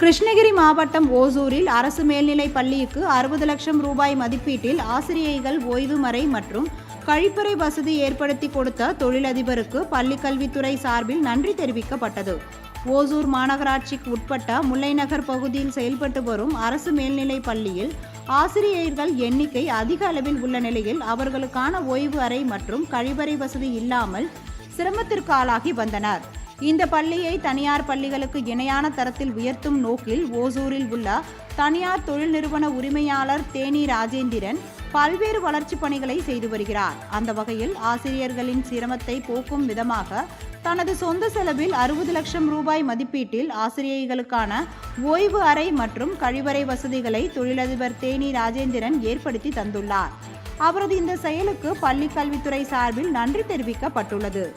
கிருஷ்ணகிரி மாவட்டம் ஓசூரில் அரசு மேல்நிலைப் பள்ளிக்கு அறுபது லட்சம் ரூபாய் மதிப்பீட்டில் ஆசிரியைகள் ஓய்வு மறை மற்றும் கழிப்பறை வசதி ஏற்படுத்தி கொடுத்த தொழிலதிபருக்கு பள்ளிக்கல்வித்துறை சார்பில் நன்றி தெரிவிக்கப்பட்டது. ஓசூர் மாநகராட்சிக்கு உட்பட்ட முல்லைநகர் பகுதியில் செயல்பட்டு வரும் அரசு மேல்நிலைப் பள்ளியில் ஆசிரியர்கள் எண்ணிக்கை அதிக அளவில் உள்ள நிலையில் அவர்களுக்கான ஓய்வு அறை மற்றும் கழிவறை வசதி இல்லாமல் சிரமத்திற்கு ஆளாகி வந்தனர். இந்த பள்ளியை தனியார் பள்ளிகளுக்கு இணையான தரத்தில் உயர்த்தும் நோக்கில் ஓசூரில் உள்ள தனியார் தொழில் நிறுவன உரிமையாளர் தேனி ராஜேந்திரன் பல்வேறு வளர்ச்சிப் பணிகளை செய்து வருகிறார். அந்த வகையில் ஆசிரியர்களின் சிரமத்தை போக்கும் விதமாக தனது சொந்த செலவில் அறுபது லட்சம் ரூபாய் மதிப்பீட்டில் ஆசிரியர்களுக்கான ஓய்வு அறை மற்றும் கழிவறை வசதிகளை தொழிலதிபர் தேனி ராஜேந்திரன் ஏற்படுத்தி தந்துள்ளார். அவரது இந்த செயலுக்கு பள்ளி கல்வித்துறை சார்பில் நன்றி தெரிவிக்கப்பட்டுள்ளது.